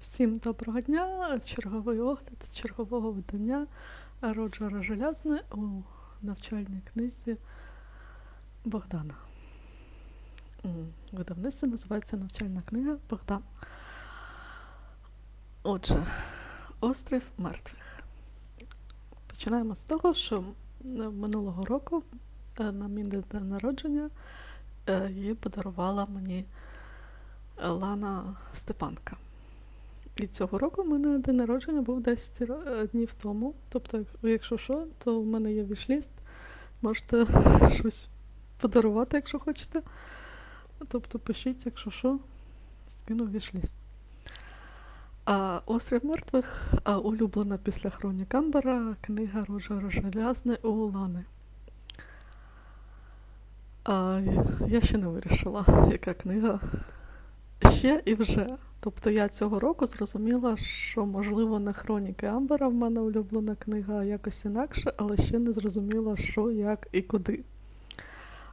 Всім доброго дня! Черговий огляд чергового видання Роджера Желязне у навчальній книзі Богдана. Видавництво називається Навчальна книга Богдан. Отже, Острів мертвих. Починаємо з того, що минулого року е, на мій день народження е, її подарувала мені Лана Степанка. І цього року в мене день народження був 10 е, днів тому. Тобто, якщо що, то в мене є вішліст. Можете щось подарувати, якщо хочете. Тобто пишіть, якщо що, скину вішліст. А Острів мертвих а, улюблена після Хронік Амбера книга Роджера Желязне у Лани. А, я ще не вирішила, яка книга ще і вже. Тобто я цього року зрозуміла, що можливо не хроніки Амбера в мене улюблена книга, а якось інакше, але ще не зрозуміла, що, як і куди.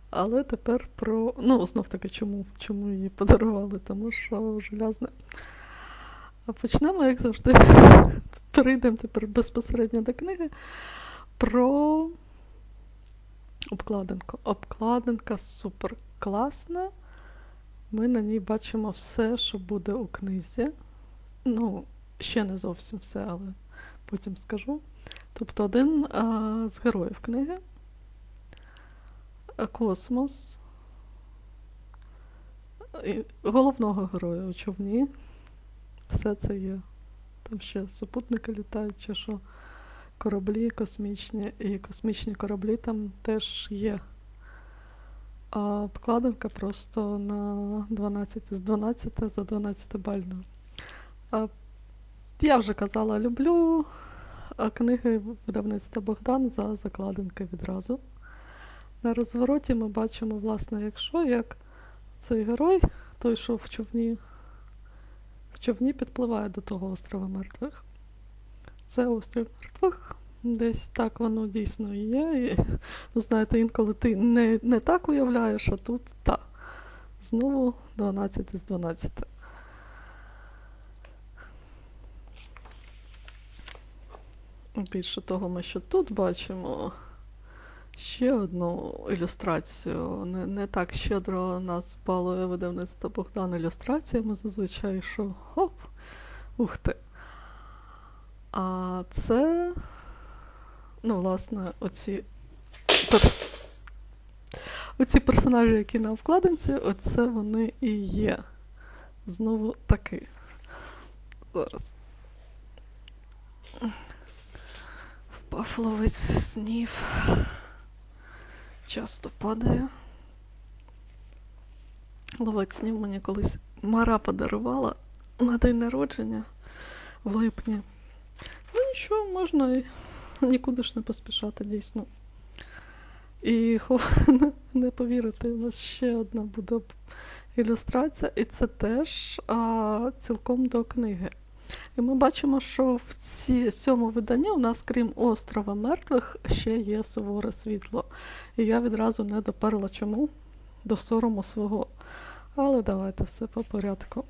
Але тепер про. Ну, знов таки, чому, чому її подарували, тому що желязне. А почнемо, як завжди, перейдемо тепер безпосередньо до книги про обкладинку. Обкладинка супер класна. Ми на ній бачимо все, що буде у книзі. Ну, ще не зовсім все, але потім скажу. Тобто один а, з героїв книги Космос. І головного героя у човні. Все це є. Там ще супутники літають, чи що кораблі космічні, і космічні кораблі там теж є. А обкладинка просто на 12 з 12 за 12 бальною. А, я вже казала, люблю книги видавництва Богдан за закладинки відразу. На розвороті ми бачимо, власне, якщо як цей герой, той, що в човні, в човні підпливає до того острова мертвих. Це острів мертвих. Десь так воно дійсно і є. І, ну, знаєте, інколи ти не, не так уявляєш, а тут так. Знову 12 з 12. Більше того, ми ще тут бачимо ще одну ілюстрацію. Не, не так щедро нас балує видавництво Богдан ілюстраціями зазвичай, що хоп, ух ти. А це, ну, власне, оці, перс... оці персонажі, які на обкладинці, оце вони і є. Знову таки. Зараз. Впав ловець снів. Часто падає. Ловець снів мені колись Мара подарувала на день народження в липні. Ну нічого, можна і нікуди ж не поспішати, дійсно. І не, повірите, у нас ще одна буде ілюстрація, і це теж а, цілком до книги. І ми бачимо, що в ці, цьому виданні у нас, крім острова мертвих, ще є суворе світло. І я відразу не доперла чому до сорому свого. Але давайте все по порядку.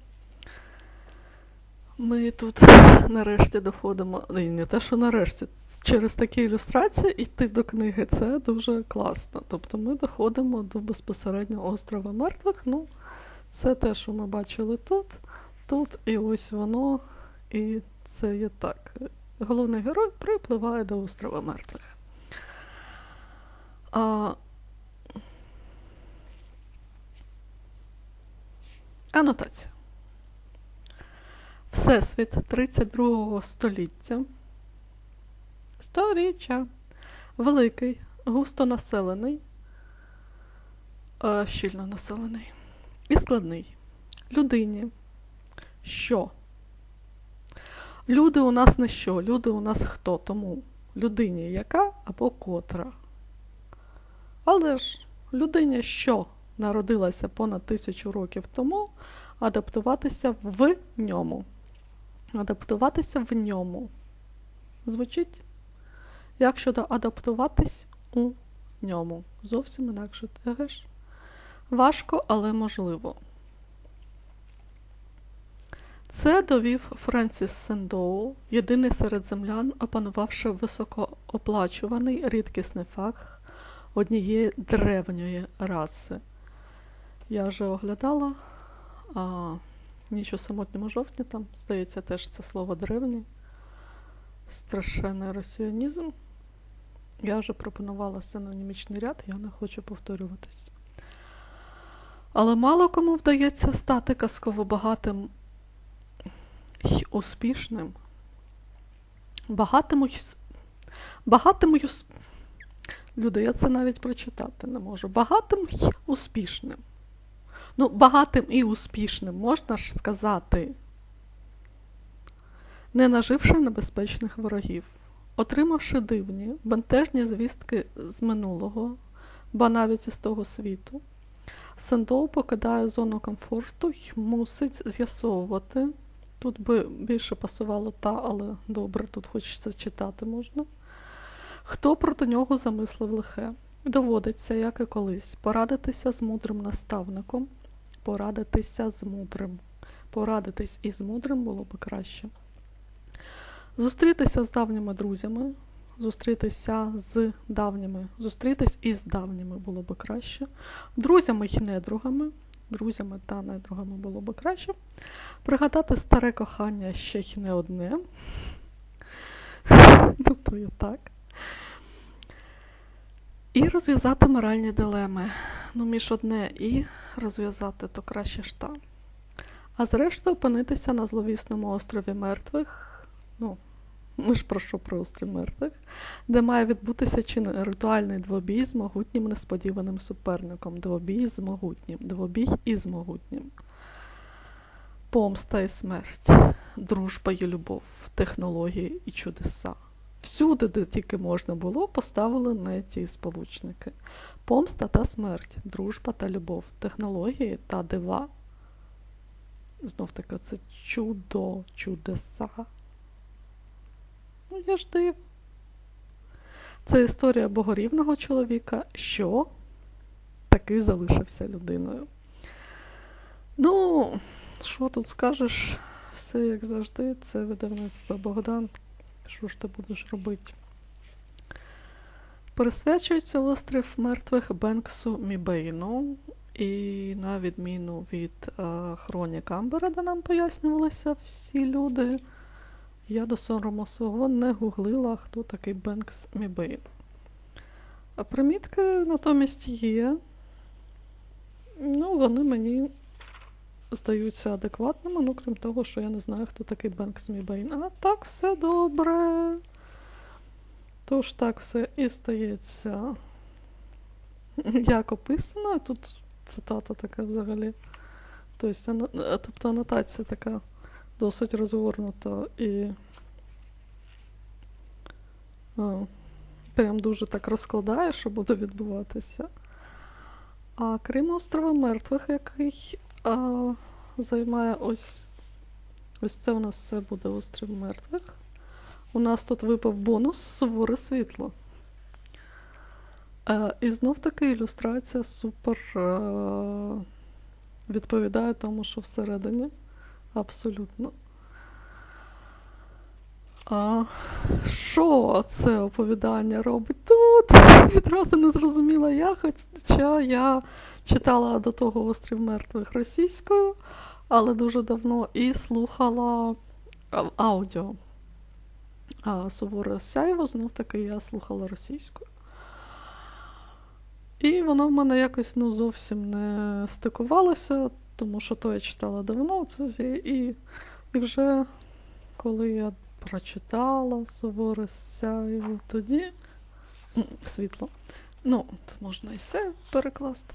Ми тут нарешті доходимо. ну, І не те, що нарешті, через такі ілюстрації йти до книги це дуже класно. Тобто ми доходимо до безпосередньо острова мертвих. Ну, це те, що ми бачили тут, тут, і ось воно, і це є так. Головний герой припливає до острова мертвих. А... Анотація. Всесвіт 32 століття. Сторіччя. Великий, густонаселений, е, щільно населений і складний. Людині. Що? Люди у нас не що, люди у нас хто? Тому людині яка або котра. Але ж людині, що народилася понад тисячу років тому, адаптуватися в ньому. Адаптуватися в ньому. Звучить? Як щодо адаптуватись у ньому? Зовсім інакше теж. Важко, але можливо. Це довів Френсіс Сендоу, єдиний серед землян, опанувавши високооплачуваний рідкісний фах однієї древньої раси. Я вже оглядала а, ніч у самотньому жовтні, там, здається, теж це слово древній, страшенний росіянізм. Я вже пропонувала синонімічний ряд, я не хочу повторюватись. Але мало кому вдається стати казково багатим й успішним. Багатим, й с- багатим й Люди, я це навіть прочитати не можу. Багатим й успішним. Ну, багатим і успішним можна ж сказати, не наживши небезпечних ворогів, отримавши дивні, бентежні звістки з минулого, ба навіть із того світу. Сендоу покидає зону комфорту й мусить з'ясовувати. Тут би більше пасувало та, але добре, тут хочеться читати можна. Хто проти нього замислив лихе? Доводиться, як і колись, порадитися з мудрим наставником, порадитися з мудрим. Порадитись із мудрим було би краще. Зустрітися з давніми друзями, зустрітися з давніми, зустрітись із давніми було би краще. Друзями й недругами, друзями та недругами було би краще. Пригадати старе кохання ще й не одне. Ну, то є так. І розв'язати моральні дилеми. Ну, між одне і розв'язати, то краще ж та. А зрештою опинитися на зловісному острові мертвих. Ну, ми ж про що про острів мертвих, де має відбутися чи не ритуальний двобій з могутнім несподіваним суперником. Двобій з могутнім, двобій із могутнім. Помста і смерть, дружба і любов, технології і чудеса. Всюди, де тільки можна було, поставили на ті сполучники. Помста та смерть, дружба та любов, технології та дива. Знов таки, це чудо, чудеса. Ну, я ж див. Це історія богорівного чоловіка, що таки залишився людиною. Ну, що тут скажеш? Все як завжди, це видавництво Богдан. Що ж ти будеш робити? Присвячується острів мертвих Бенксу Мібейну. І на відміну від е, хронік Амбера, де нам пояснювалися всі люди, я до сорому свого не гуглила, хто такий Бенкс Мібейн. А примітки натомість є. Ну, вони мені здаються адекватними, ну крім того, що я не знаю, хто такий Бенкс Мібейн. А так все добре. Тож так все і стається. Як описано, тут цитата така взагалі. Тобто, тобто анотація така досить розгорнута і а, прям дуже так розкладає, що буде відбуватися. А крім острова мертвих, який а, займає ось. Ось це у нас все буде острів мертвих. У нас тут випав бонус суворе світло. Е, і знов таки ілюстрація супер е, відповідає тому, що всередині. Абсолютно. А, що це оповідання робить тут? Відразу не зрозуміла я, хоча я читала до того острів мертвих російською, але дуже давно і слухала аудіо. А суворе сяйво, знов таки я слухала російською. І воно в мене якось ну, зовсім не стикувалося, тому що то я читала давно, це і, і вже коли я прочитала суворе сяйво, тоді світло. Ну, то можна і все перекласти.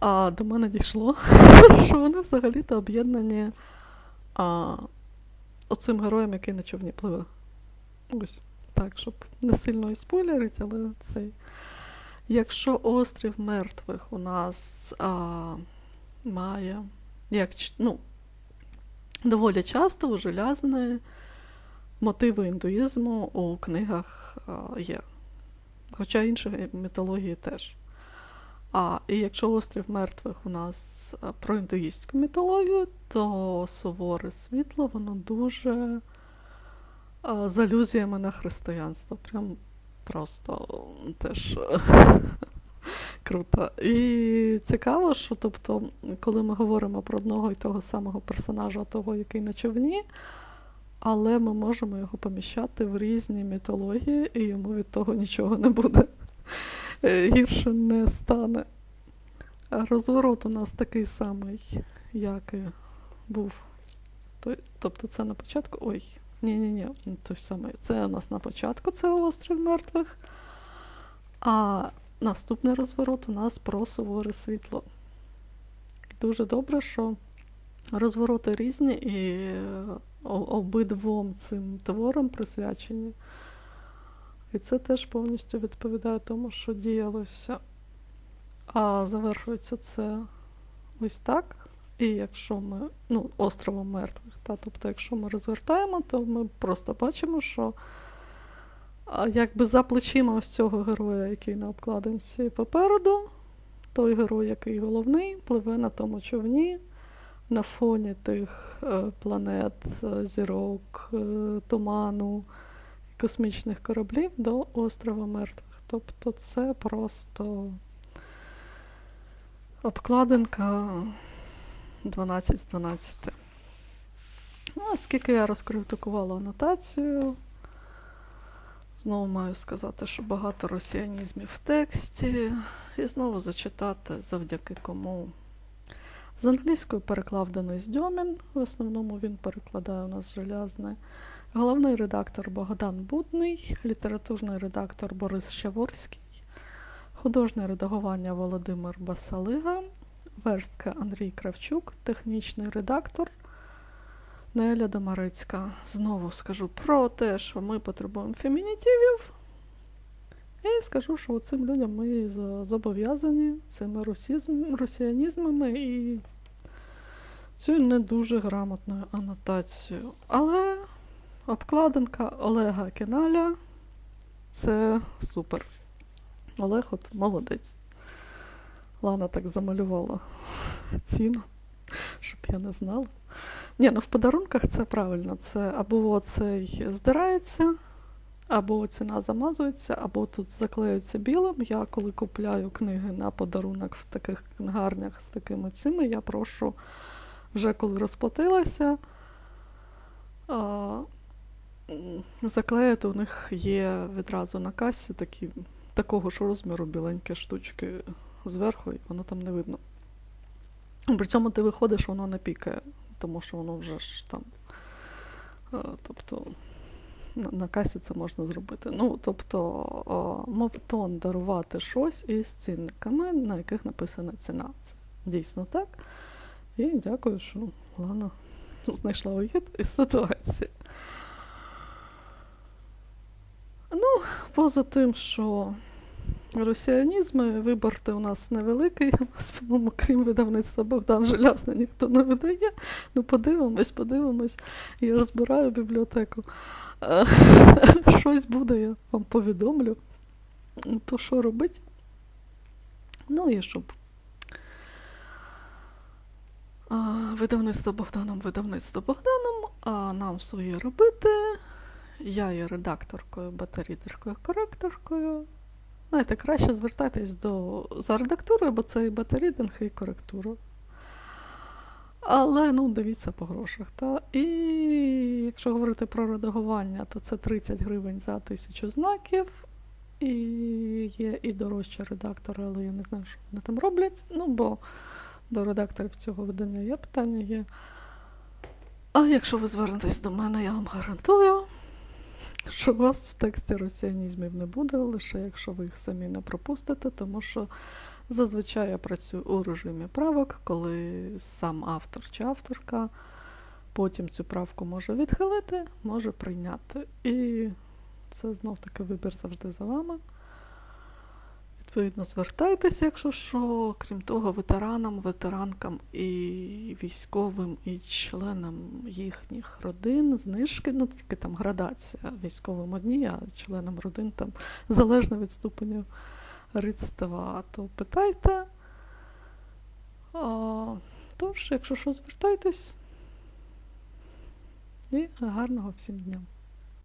А до мене дійшло, що вони взагалі-то об'єднані а, оцим героєм, який на човні пливе. Ось так, щоб не сильно і спойлерить, але цей. Якщо острів мертвих у нас а, має, як, ну, доволі часто у желязне мотиви індуїзму у книгах а, є. Хоча інші мітології теж. А і якщо острів мертвих у нас е, про індуїстську мітологію, то суворе світло, воно дуже е, з алюзіями на християнство. Прям просто теж е, круто. І цікаво, що тобто, коли ми говоримо про одного і того самого персонажа, того, який на човні, але ми можемо його поміщати в різні мітології, і йому від того нічого не буде. Е, Гірше не стане. Розворот у нас такий самий, як і був. Тобто це на початку. Ой, ні-ні-ні, не той самий. Це у нас на початку, це острів мертвих. А наступний розворот у нас про суворе світло. Дуже добре, що розвороти різні і е, обидвом цим творам присвячені. І це теж повністю відповідає тому, що діялося. А завершується це ось так. І якщо ми, ну, островом мертвих, та, тобто, якщо ми розвертаємо, то ми просто бачимо, що якби за плечима ось цього героя, який на обкладинці попереду, той герой, який головний, пливе на тому човні на фоні тих е, планет, е, зірок, е, туману, космічних кораблів до острова мертвих. Тобто це просто обкладинка 12 з 12. Ну, оскільки я розкритикувала анотацію, знову маю сказати, що багато росіянізмів в тексті, і знову зачитати завдяки кому. З англійської переклав Денис Дьомін, в основному він перекладає у нас желязне. Головний редактор Богдан Будний, літературний редактор Борис Щаворський, художнє редагування Володимир Басалига, верстка Андрій Кравчук, технічний редактор Неля Домарицька. Знову скажу про те, що ми потребуємо фемінітивів. І скажу, що цим людям ми зобов'язані цими русізм, росіянізмами і цією не дуже грамотною анотацією. Але обкладинка Олега Кеналя це супер. Олег от молодець. Лана так замалювала ціну, щоб я не знала. Ні, ну в подарунках це правильно. Це або цей здирається, або ціна замазується, або тут заклеюється білим. Я коли купляю книги на подарунок в таких книгарнях з такими цими, я прошу вже коли розплатилася. Заклеїти у них є відразу на касі такі, такого ж розміру біленькі штучки зверху, і воно там не видно. При цьому ти виходиш, воно не пікає, тому що воно вже ж там. е, Тобто на, касі це можна зробити. Ну, тобто, о, мовтон дарувати щось із цінниками, на яких написана ціна. Це дійсно так. І дякую, що Лана знайшла вихід із ситуації. Ну, поза тим, що росіянізми, виборти у нас невеликий. У нас, по-моєму, крім видавництва Богдан Желязний, ніхто не видає. Ну, подивимось, подивимось. Я ж збираю бібліотеку. Е, Щось буде, я вам повідомлю. То що робить? Ну і щоб видавництво Богданом, видавництво Богданом, а нам своє робити. Я є редакторкою, бета-рідеркою, коректоркою. Знаєте, краще звертайтесь до, за редактурою, бо це і бета-рідинг, і коректура. Але ну, дивіться по грошах. Та? І якщо говорити про редагування, то це 30 гривень за тисячу знаків. І є і дорожчі редактори, але я не знаю, що вони там роблять. Ну, бо до редакторів цього видання є питання є. А якщо ви звернетесь до мене, я вам гарантую, що у вас в тексті росіянізмів не буде, лише якщо ви їх самі не пропустите, тому що зазвичай я працюю у режимі правок, коли сам автор чи авторка потім цю правку може відхилити, може прийняти. І це знов таки вибір завжди за вами. Відповідно, звертайтеся, якщо що, крім того, ветеранам, ветеранкам і військовим, і членам їхніх родин, знижки, ну тільки там градація військовим одні, а членам родин там залежно від ступеню РИЦ-2, то питайте. А, тож, якщо що, звертайтесь. І гарного всім дня.